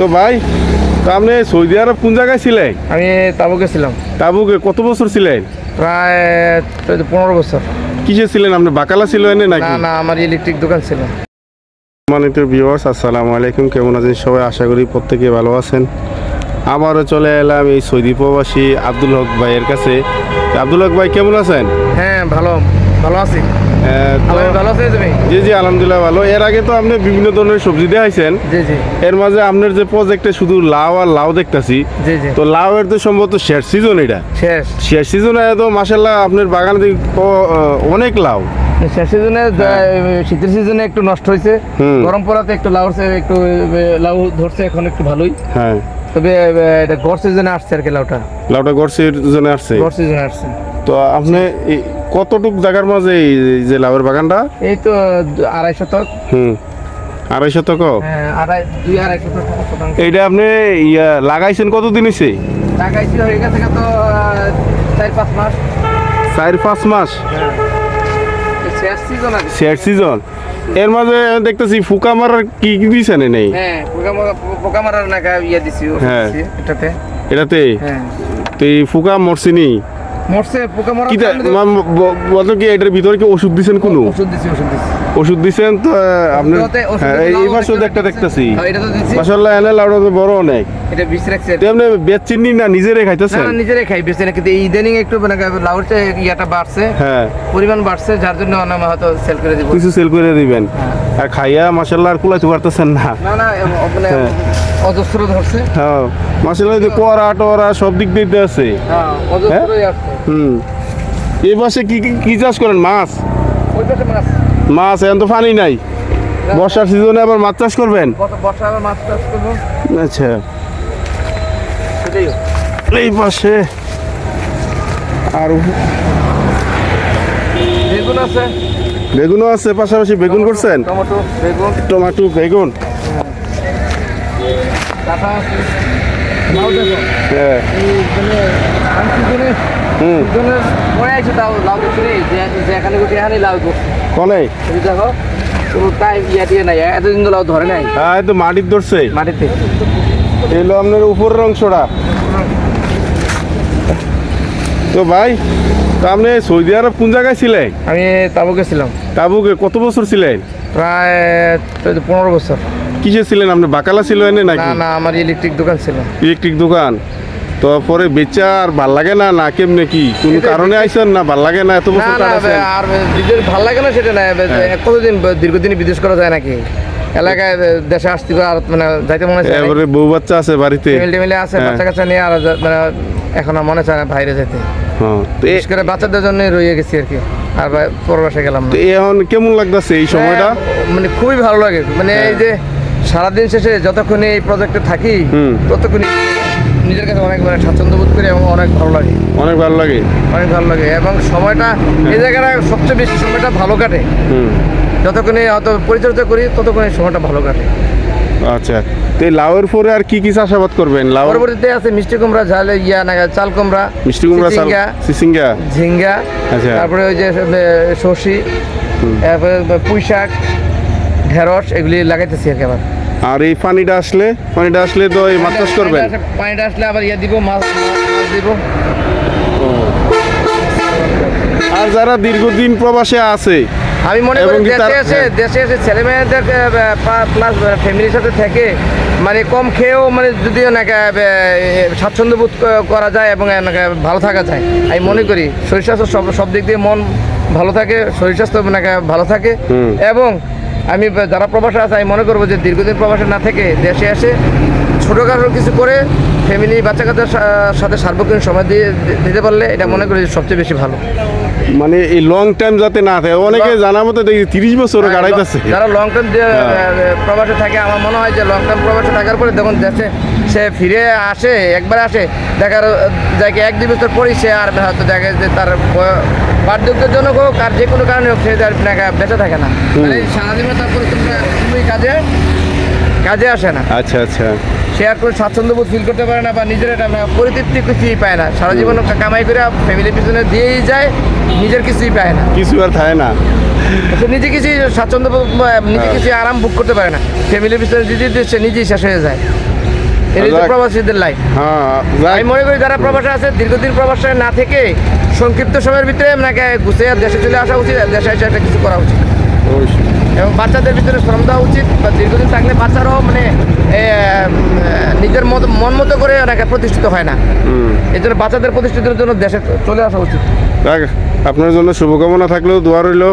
তো ভাই তো আপনি সৌদি আরব কোন জায়গায় ছিলেন? আমি তাবুকে ছিলাম। তাবুকে কত বছর ছিলেন? প্রায় পনেরো বছর। কিসে ছিলেন আপনি বাকালা ছিল এনে না নাকি না আমার ইলেকট্রিক দোকান ছিল। সম্মানিত ভিউয়ার্স আসসালামু আলাইকুম কেমন আছেন সবাই? আশা করি প্রত্যেকে ভালো আছেন। আবারও চলে এলাম এই সৌদি প্রবাসী আব্দুল হক ভাইয়ের কাছে। আব্দুল হক ভাই কেমন আছেন? হ্যাঁ ভালো। ভালো আছি। ভালো আছি তুমি? জি জি আলহামদুলিল্লাহ ভালো। এর আগে তো আপনি বিভিন্ন ধরনের সবজি জি জি। এর মাঝে আপনার যে প্রজেক্টে শুধু লাউ আর লাউ দেখতাছি জি জি। তো লাউ এর তো সম্ভবত শেষ সিজন এটা। শেষ। শেষ সিজনে তো মাসাল্লাহ আপনার বাগানে অনেক লাউ। শেষ সিজনে শীতের সিজনে একটু নষ্ট হয়েছে। গরম পড়াতে একটু লাউ একটু লাউ ধরছে এখন একটু ভালোই। হ্যাঁ। তবে এটা গড় সিজনে আসছে আর কি লাউটা। লাউটা গড়ছের জন্য আসছে। গড় সিজনে আসছে। তো আপনি কতটুক জায়গার মাঝে এই যে লাউয়ের বাগানটা? এই তো আড়াই শতক। হুম। আড়াই শতক? হ্যাঁ এইটা আপনি ইয়া লাগাইছেন কতদিন হয়েছে লাগাইছি হয়ে গেছে কত চার পাঁচ মাস। চার পাঁচ মাস? শেষ সিজন এর মাঝে দেখতেছি ফুকা মারার কি কি দিয়েছেন নেই? হ্যাঁ পোকা মারার নাকা ইয়ে দিছি হ্যাঁ। এটাতে। এটাতে? হ্যাঁ। তো এই ফুকা মরছিনি মরছে পোকা মারা কি বলতো কি এটার ভিতরে কি ওষুধ দিছেন কোনো? ওষুধ দিছি ওষুধ দিছি। ওষুধ দিছেন তো আপনার হ্যাঁ, এই পাশে একটা দেখতেছি। মাশাআল্লাহ এটা তো এনে লাউটা তো বড় অনেক। এটা রাখছি। আপনি না নিজেরে না খাইতেছেন? না, নিজেরাই খাই কিন্তু ইদানিং একটু মানে লাউর যে ইয়াটা বাড়ছে হ্যাঁ। পরিমাণ বাড়ছে যার জন্য হয়তো সেল করে দিব। কিছু সেল করে দিবেন। হ্যাঁ। আর খাইয়া আর কুলাইতে পারতেছেন না। না না মানে হ্যাঁ। অজস্র ধরছে। হ্যাঁ। যে কোয়ারা সব দিক দিয়ে আছে। হ্যাঁ অজস্রই আসছে হুম। এই পাশে কি কি- কি চাষ করেন? মাছ? ওই পাশে মাছ। মাছ এখন তো পানি নাই। বর্ষার সিজনে আবার মাছ চাষ করবেন? কত বর্ষা আবার মাছ চাষ করব। আচ্ছা। এই পাশে আর বেগুন আছে। বেগুনও আছে পাশাপাশি বেগুন করছেন? টমেটো বেগুন। টমেটো বেগুন। হ্যাঁ। মানে ইয়া হ্যাঁ মাটির ধরছে। মাটিতে। এলো আপনার উপরের অংশটা। তো ভাই তো আপনি সৌদি আরব কোন জায়গায় ছিলেন? আমি তাবুকে ছিলাম। তাবুকে কত বছর ছিলেন? প্রায় পনেরো বছর। কিসে ছিলেন? আপনি বাকালা ছিল এনে না নাকি? না আমার ইলেকট্রিক দোকান ছিল। ইলেকট্রিক দোকান। তো পরে বেচা আর ভালো লাগে না? না কেমনে কি? কোন কারণে আইছেন না ভালো লাগে না? এত বছর না আর ভালো লাগে না সেটা না হ্যাঁ। কতদিন দীর্ঘদিন বিদেশ করা যায় নাকি? এলাকায় দেশে আসতে আর মানে যাইতে মনে চায় এবারে বউ বাচ্চা আছে বাড়িতে। ফ্যামিলি টেমিলি আছে হ্যাঁ। বাচ্চা কাচ্চা নিয়ে আর মানে এখন আর মনে চায় না বাইরে যেতে। হ্যাঁ বিশেষ করে বাচ্চাদের জন্য রয়ে গেছি আর কি। আর পরবাসে গেলাম না। এখন কেমন লাগতেছে এই সময়টা? হ্যাঁ, মানে খুবই ভালো লাগে। মানে এই যে সারাদিন শেষে যতক্ষণ এই প্রজেক্টে থাকি হুম। ততক্ষণই নিজের কাছে অনেক মানে স্বাচ্ছন্দ্য বোধ করি এবং অনেক ভালো লাগে। অনেক ভালো লাগে। অনেক ভালো লাগে। এবং সময়টা এই জায়গাটা সবচেয়ে বেশি সময়টা ভালো কাটে। যতক্ষণে হয়তো পরিচর্যা করি ততক্ষণে সময়টা ভালো কাটে। আচ্ছা। তো এই লাউয়ের পরে আর কি কি চাষাবাদ করবেন? লাউ পরবর্তীতে আছে মিষ্টি কুমড়া ঝাল ইয়া না চাল কুমড়া মিষ্টি কুমড়া চাল সিসিঙ্গা ঝিঙ্গা আচ্ছা। তারপরে ওই যে শশি তারপরে পুঁই শাক ঢেঁড়স এগুলি লাগাইতেছি আর আবার। আর এই পানিটা আসলে পানিটা আসলে তো এই মাছ চাষ করবেন? পানিটা আসলে- আবার ইয়া দিব মাছ দিব। আর যারা দীর্ঘদিন প্রবাসে আছে আমি মনে করি দেশে এসে হ্যাঁ। দেশে এসে ছেলে মেয়েদের প্লাস ফ্যামিলির সাথে থেকে মানে কম খেয়েও মানে যদি নাকি স্বাচ্ছন্দ্য বোধ করা যায় এবং নাকি ভালো থাকা যায়। আমি মনে করি শরীর স্বাস্থ্য সব সব দিক দিয়ে মন ভালো থাকে শরীর স্বাস্থ্য নাকি ভালো থাকে। এবং আমি যারা প্রবাসে আছে আমি মনে করব যে দীর্ঘদিন প্রবাসে না থেকে দেশে এসে ছোটোখাটো কিছু করে ফ্যামিলি বাচ্চা কাচ্চার সাথে সার্বক্ষণিক সময় দিয়ে দিতে পারলে এটা মনে করি সবচেয়ে বেশি ভালো। মানে এই লং টাইম যাতে না থাকে। অনেকে জানার মতো দেখি তিরিশ বছর গাড়াইতেছে। যারা লং টার্ম হ্যাঁ। প্রবাসে থাকে আমার মনে হয় যে লং টার্ম প্রবাসে থাকার পরে যখন দেশে সে ফিরে আসে একবার আসে দেখার যায় কি এক দুই বছর পরই সে আর হয়তো দেখে যে তার বার্ধক্যের জন্য হোক আর যে কোনো কারণে হোক সে আর বেঁচে থাকে না। মানে সারাদিনে তার পরিশ্রমটা খুবই কাজে কাজে আসে না। আচ্ছা আচ্ছা। শেয়ার করে স্বাচ্ছন্দ্যবোধ ফিল করতে পারে না বা নিজের এটা আমরা মানে পরিতৃপ্তি কিছুই পায় না। সারা জীবন কামাই করে ফ্যামিলির পিছনে দিয়েই যায় নিজের কিছুই পায় না। কিছু আর থাকে না। নিজে কিছুই স্বাচ্ছন্দ্য নিজে হ্যাঁ। কিছুই আরাম ভোগ করতে পারে না। ফ্যামিলির পিছনে দিদি দিতে সে নিজেই শেষ হয়ে যায়। লাইফ হ্যাঁ, মনে করি যারা আছে দীর্ঘদিন না থেকে সংক্ষিপ্ত সময়ের ভিতরে দেশে চলে আসা উচিত কিছু করা উচিত। এবং বাচ্চাদের ভিতরে শ্রম দেওয়া উচিত বা দীর্ঘদিন থাকলে বাচ্চারাও মানে নিজের মত মন মতো করে অনেকে প্রতিষ্ঠিত হয় না। এই জন্য বাচ্চাদের প্রতিষ্ঠিতের জন্য দেশে চলে আসা উচিত। আপনার জন্য শুভকামনা থাকলেও দোয়া রইল।